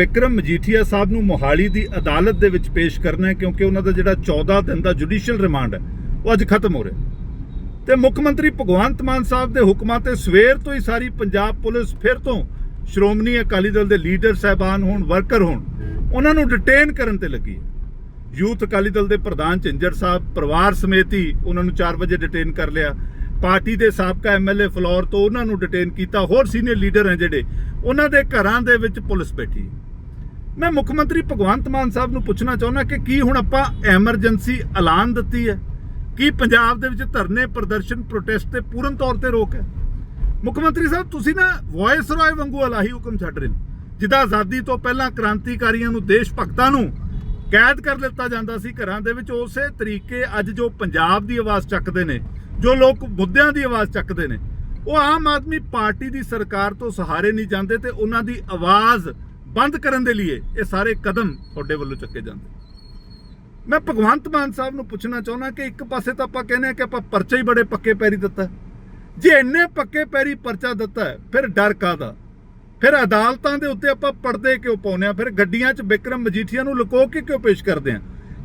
ਵਿਕਰਮ ਮਜੀਠੀਆ ਸਾਹਿਬ ਨੂੰ ਮੋਹਾਲੀ ਦੀ ਅਦਾਲਤ ਦੇ ਵਿੱਚ ਪੇਸ਼ ਕਰਨਾ ਹੈ ਕਿਉਂਕਿ ਉਹਨਾਂ ਦਾ ਜਿਹੜਾ 14 ਦਿਨ ਦਾ ਜੁਡੀਸ਼ੀਅਲ ਰਿਮਾਂਡ ਹੈ, ਉਹ ਅੱਜ ਖਤਮ ਹੋ ਰਿਹਾ ਤੇ ਮੁੱਖ ਮੰਤਰੀ ਭਗਵੰਤ ਮਾਨ ਸਾਹਿਬ ਦੇ ਹੁਕਮਾਂ ਤੇ ਸਵੇਰ ਤੋਂ ਹੀ ਸਾਰੀ ਪੰਜਾਬ ਪੁਲਿਸ ਫਿਰ ਤੋਂ ਸ਼੍ਰੋਮਣੀ ਅਕਾਲੀ ਦਲ ਦੇ ਲੀਡਰ ਸਹਿਬਾਨ ਹੋਣ, ਵਰਕਰ ਹੋਣ, ਉਹਨਾਂ ਨੂੰ ਡਿਟੇਨ ਕਰਨ ਤੇ ਲੱਗੀ ਹੈ। ਯੂਥ ਅਕਾਲੀ ਦਲ ਦੇ ਪ੍ਰਧਾਨ ਝਿੰਜਰ ਸਾਹਿਬ ਪਰਿਵਾਰ ਸਮੇਤ ਹੀ ਉਹਨਾਂ ਨੂੰ 4 ਵਜੇ ਡਿਟੇਨ ਕਰ ਲਿਆ। ਪਾਰਟੀ ਦੇ ਸਾਬਕਾ ਐਮਐਲਏ ਫਲੋਰ ਤੋਂ ਉਹਨਾਂ ਨੂੰ ਡਿਟੇਨ ਕੀਤਾ। ਹੋਰ ਸੀਨੀਅਰ ਲੀਡਰ ਹਨ ਜਿਹੜੇ, ਉਹਨਾਂ ਦੇ ਘਰਾਂ ਦੇ ਵਿੱਚ ਪੁਲਿਸ ਬੈਠੀ ਮੈਂ ਮੁੱਖ ਮੰਤਰੀ ਭਗਵੰਤ ਮਾਨ ਸਾਹਿਬ ਨੂੰ ਪੁੱਛਣਾ ਚਾਹੁੰਦਾ ਕਿ ਕੀ ਹੁਣ ਆਪਾਂ ਐਮਰਜੈਂਸੀ ਐਲਾਨ ਦਿੱਤੀ ਹੈ? ਕੀ ਪੰਜਾਬ ਦੇ ਵਿੱਚ ਧਰਨੇ ਪ੍ਰਦਰਸ਼ਨ ਪ੍ਰੋਟੈਸਟ ਤੇ ਪੂਰਨ ਤੌਰ ਤੇ ਰੋਕ ਹੈ? ਮੁੱਖ ਮੰਤਰੀ ਸਾਹਿਬ, ਤੁਸੀਂ ਨਾ ਵਾਇਸ ਰਾਏ ਵਾਂਗੂ ਅਲਾਹੀ ਹੁਕਮ ਛੱਡ ਰਹੇ ਹੋ। ਜਿੱਦਾਂ ਆਜ਼ਾਦੀ ਤੋਂ ਪਹਿਲਾਂ ਕ੍ਰਾਂਤੀਕਾਰੀਆਂ ਨੂੰ, ਦੇਸ਼ ਭਗਤਾਂ ਨੂੰ ਕੈਦ ਕਰ ਲਿੱਤਾ ਜਾਂਦਾ ਸੀ ਘਰਾਂ ਦੇ ਵਿੱਚ, ਉਸੇ ਤਰੀਕੇ ਅੱਜ ਜੋ ਪੰਜਾਬ ਦੀ ਆਵਾਜ਼ ਚੱਕਦੇ ਨੇ, ਜੋ ਲੋਕ ਮੁੱਦਿਆਂ ਦੀ ਆਵਾਜ਼ ਚੱਕਦੇ ਨੇ, ਉਹ ਆਮ ਆਦਮੀ ਪਾਰਟੀ ਦੀ ਸਰਕਾਰ ਤੋਂ ਸਹਾਰੇ ਨਹੀਂ ਜਾਂਦੇ ਤੇ ਉਹਨਾਂ ਦੀ ਆਵਾਜ਼ ਬੰਦ ਕਰਨ ਦੇ ਲਈ ਇਹ ਸਾਰੇ ਕਦਮ ਤੁਹਾਡੇ ਵੱਲੋਂ ਚੱਕੇ ਜਾਂਦੇ। ਮੈਂ ਭਗਵੰਤ ਮਾਨ ਸਾਹਿਬ ਨੂੰ ਪੁੱਛਣਾ ਚਾਹੁੰਦਾ ਕਿ ਇੱਕ ਪਾਸੇ ਤਾਂ ਆਪਾਂ ਕਹਿੰਦੇ ਆ ਕਿ ਆਪਾਂ ਪਰਚੇ ਹੀ ਬੜੇ ਪੱਕੇ ਪੈਰੀ ਦਿੱਤਾ। ਜੇ ਇੰਨੇ ਪੱਕੇ ਪੈਰੀ ਪਰਚਾ ਦਿੱਤਾ, ਫਿਰ ਡਰ ਕਾਦਾ ਫਿਰ ਅਦਾਲਤਾਂ ਦੇ ਉੱਤੇ ਆਪਾਂ ਪਰਦੇ ਕਿਉਂ ਪਾਉਂਦੇ ਆ ਫਿਰ ਗੱਡੀਆਂ 'ਚ ਵਿਕਰਮ ਮਜੀਠੀਆ ਨੂੰ ਲੁਕੋ ਕੇ ਕਿਉਂ ਪੇਸ਼ ਕਰਦੇ ਆ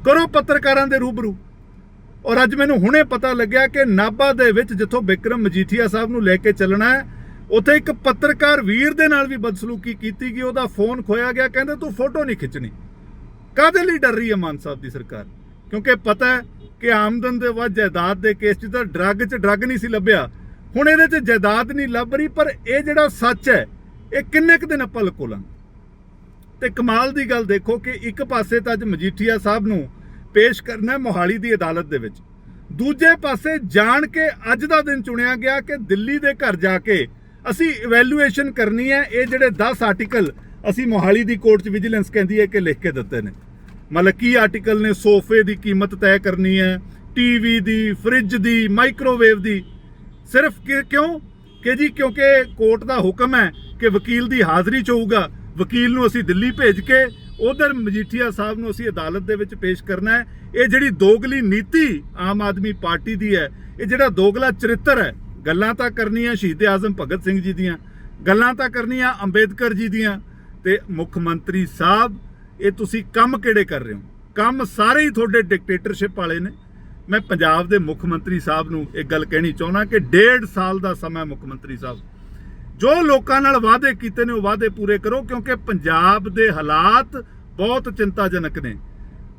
ਕਰੋ ਪੱਤਰਕਾਰਾਂ ਦੇ ਰੂਬਰੂ। ਔਰ ਅੱਜ ਮੈਨੂੰ ਹੁਣੇ ਪਤਾ ਲੱਗਿਆ ਕਿ ਨਾਭਾ ਦੇ ਵਿੱਚ ਜਿੱਥੋਂ ਵਿਕਰਮ ਮਜੀਠੀਆ ਸਾਹਿਬ ਨੂੰ ਲੈ ਕੇ ਚੱਲਣਾ ਹੈ ਉੱਥੇ ਇੱਕ ਪੱਤਰਕਾਰ ਵੀਰ ਦੇ ਨਾਲ ਵੀ ਬਦਸਲੂਕੀ ਕੀਤੀ ਗਈ, ਉਹਦਾ ਫੋਨ ਖੋਇਆ ਗਿਆ, ਕਹਿੰਦੇ, ਤੂੰ ਫੋਟੋ ਨਹੀਂ ਖਿੱਚਣੀ। ਕਾਦੇ ਲਈ ਡਰ ਰਹੀ ਹੈ ਮਾਨ ਸਾਹਿਬ ਦੀ ਸਰਕਾਰ? ਕਿਉਂਕਿ ਪਤਾ ਹੈ ਕਿ ਆਮਦਨ ਦੇ ਵੱਧ, ਜਾਇਦਾਦ ਦੇ ਕੇਸ 'ਚ ਤਾਂ ਡਰੱਗ 'ਚ ਡਰੱਗ ਨਹੀਂ ਸੀ ਲੱਭਿਆ। ਹੁਣ ਇਹਦੇ 'ਚ ਜਾਇਦਾਦ ਨਹੀਂ ਲੱਭ ਰਹੀ, ਪਰ ਇਹ ਜਿਹੜਾ ਸੱਚ ਹੈ, ਇਹ ਕਿੰਨੇ ਕੁ ਦਿਨ ਆਪਾਂ ਲਕੋਲਾਂਗੇ ਤੇ ਕਮਾਲ ਦੀ ਗੱਲ ਦੇਖੋ ਕਿ ਇੱਕ ਪਾਸੇ ਤਾਂ ਅੱਜ ਮਜੀਠੀਆ ਸਾਹਿਬ ਨੂੰ ਪੇਸ਼ ਕਰਨਾ ਮੋਹਾਲੀ ਦੀ ਅਦਾਲਤ ਦੇ ਵਿੱਚ। ਦੂਜੇ ਪਾਸੇ ਜਾਣ ਕੇ ਅੱਜ ਦਾ ਦਿਨ ਚੁਣਿਆ ਗਿਆ ਕਿ ਦਿੱਲੀ ਦੇ ਘਰ ਜਾ ਕੇ ਅਸੀਂ ਇਵੈਲੂਏਸ਼ਨ ਕਰਨੀ ਹੈ, ਇਹ ਜਿਹੜੇ 10 ਆਰਟੀਕਲ ਅਸੀਂ ਮੋਹਾਲੀ ਦੀ ਕੋਰਟ 'ਚ ਵਿਜੀਲੈਂਸ ਕਹਿੰਦੀ ਹੈ ਕਿ ਲਿਖ ਕੇ ਦਿੱਤੇ ਨੇ। ਮਤਲਬ ਕੀ ਆਰਟੀਕਲ ਨੇ? ਸੋਫੇ ਦੀ ਕੀਮਤ ਤੈਅ ਕਰਨੀ ਹੈ ਟੀਵੀ ਦੀ ਫ੍ਰਿਜ ਦੀ ਮਾਈਕ੍ਰੋਵੇਵ ਦੀ। ਸਿਰਫ ਕਿ- ਕਿਉਂ? ਕਿ ਜੀ ਕਿਉਂਕਿ ਕੋਰਟ ਦਾ ਹੁਕਮ ਹੈ ਕਿ ਵਕੀਲ ਦੀ ਹਾਜ਼ਰੀ 'ਚ ਹੋਊਗਾ। ਵਕੀਲ ਨੂੰ ਅਸੀਂ ਦਿੱਲੀ ਭੇਜ ਕੇ ਉਧਰ ਮਜੀਠੀਆ ਸਾਹਿਬ ਨੂੰ ਅਸੀਂ ਅਦਾਲਤ ਦੇ ਵਿੱਚ ਪੇਸ਼ ਕਰਨਾ ਹੈ। ਇਹ ਜਿਹੜੀ ਦੋਗਲੀ ਨੀਤੀ ਆਮ ਆਦਮੀ ਪਾਰਟੀ ਦੀ ਹੈ, ਇਹ ਜਿਹੜਾ ਦੋਗਲਾ ਚਰਿੱਤਰ ਹੈ ਗੱਲਾਂ ਤਾਂ ਕਰਨੀਆਂ ਸ਼ਹੀਦ ਆਜ਼ਮ ਭਗਤ ਸਿੰਘ ਜੀ ਦੀਆਂ, ਗੱਲਾਂ ਤਾਂ ਕਰਨੀਆਂ ਅੰਬੇਦਕਰ ਜੀ ਦੀਆਂ ਤੇ ਮੁੱਖ ਮੰਤਰੀ ਸਾਹਿਬ, ਇਹ ਤੁਸੀਂ ਕੰਮ ਕਿਹੜੇ ਕਰ ਰਹੇ ਹੋ? ਕੰਮ ਸਾਰੇ ਹੀ ਤੁਹਾਡੇ ਡਿਕਟੇਟਰਸ਼ਿਪ ਵਾਲੇ ਨੇ। ਮੈਂ ਪੰਜਾਬ ਦੇ ਮੁੱਖ ਮੰਤਰੀ ਸਾਹਿਬ ਨੂੰ ਇਹ ਗੱਲ ਕਹਿਣੀ ਚਾਹੁੰਦਾ ਕਿ ਡੇਢ ਸਾਲ ਦਾ ਸਮਾਂ ਮੁੱਖ ਮੰਤਰੀ ਸਾਹਿਬ। ਜੋ ਲੋਕਾਂ ਨਾਲ ਵਾਅਦੇ ਕੀਤੇ ਨੇ ਉਹ ਵਾਅਦੇ ਪੂਰੇ ਕਰੋ, ਕਿਉਂਕਿ ਪੰਜਾਬ ਦੇ ਹਾਲਾਤ ਬਹੁਤ ਚਿੰਤਾਜਨਕ ਨੇ।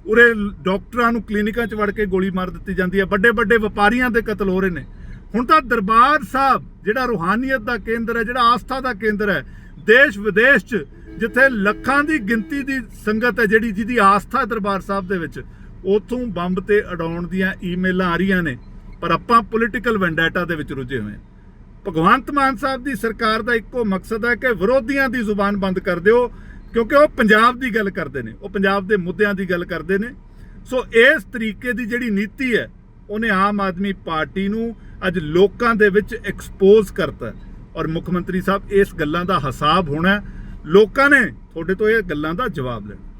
ਉਰੇ ਡਾਕਟਰਾਂ ਨੂੰ ਕਲੀਨਿਕਾਂ 'ਚ ਵੜ ਕੇ ਗੋਲੀ ਮਾਰ ਦਿੱਤੀ ਜਾਂਦੀ ਹੈ। ਵੱਡੇ ਵੱਡੇ ਵਪਾਰੀਆਂ ਦੇ ਕਤਲ ਹੋ ਰਹੇ ਨੇ। ਹੁਣ ਤਾਂ ਦਰਬਾਰ ਸਾਹਿਬ, ਜਿਹੜਾ ਰੂਹਾਨੀਅਤ ਦਾ ਕੇਂਦਰ ਹੈ, ਜਿਹੜਾ ਆਸਥਾ ਦਾ ਕੇਂਦਰ ਹੈ, ਦੇਸ਼ ਵਿਦੇਸ਼ 'ਚ ਜਿੱਥੇ ਲੱਖਾਂ ਦੀ ਗਿਣਤੀ ਦੀ ਸੰਗਤ ਹੈ ਜਿਹੜੀ, ਜਿਹਦੀ ਆਸਥਾ ਦਰਬਾਰ ਸਾਹਿਬ ਦੇ ਵਿੱਚ, ਉਥੋਂ ਬੰਬ ਤੇ ਅਡਾਉਣ ਦੀਆਂ ਈਮੇਲਾਂ ਆ ਰਹੀਆਂ ਨੇ। ਪਰ ਆਪਾਂ ਪੋਲੀਟੀਕਲ ਵੈਂਡੈਟਾ ਦੇ ਵਿੱਚ ਰੁੱਝੇ ਹੋਏ ਹਾਂ। ਭਗਵੰਤ ਮਾਨ ਸਾਹਿਬ ਦੀ ਸਰਕਾਰ ਦਾ ਇੱਕੋ ਮਕਸਦ ਹੈ ਕਿ ਵਿਰੋਧੀਆਂ ਦੀ ਜ਼ੁਬਾਨ ਬੰਦ ਕਰ ਦਿਓ, ਕਿਉਂਕਿ ਉਹ ਪੰਜਾਬ ਦੀ ਗੱਲ ਕਰਦੇ ਨੇ, ਉਹ ਪੰਜਾਬ ਦੇ ਮੁੱਦਿਆਂ ਦੀ ਗੱਲ ਕਰਦੇ ਨੇ। ਸੋ ਇਸ ਤਰੀਕੇ ਦੀ ਜਿਹੜੀ ਨੀਤੀ ਹੈ, ਉਹਨੇ ਆਮ ਆਦਮੀ ਪਾਰਟੀ ਨੂੰ ਅੱਜ ਲੋਕਾਂ ਦੇ ਵਿੱਚ ਐਕਸਪੋਜ਼ ਕਰਤਾ ਔਰ ਮੁੱਖ ਮੰਤਰੀ ਸਾਹਿਬ, ਇਸ ਗੱਲਾਂ ਦਾ ਹਿਸਾਬ ਹੋਣਾ ਲੋਕਾਂ ਨੇ ਤੁਹਾਡੇ ਤੋਂ ਇਹ ਗੱਲਾਂ ਦਾ ਜਵਾਬ ਲੈਣਾ।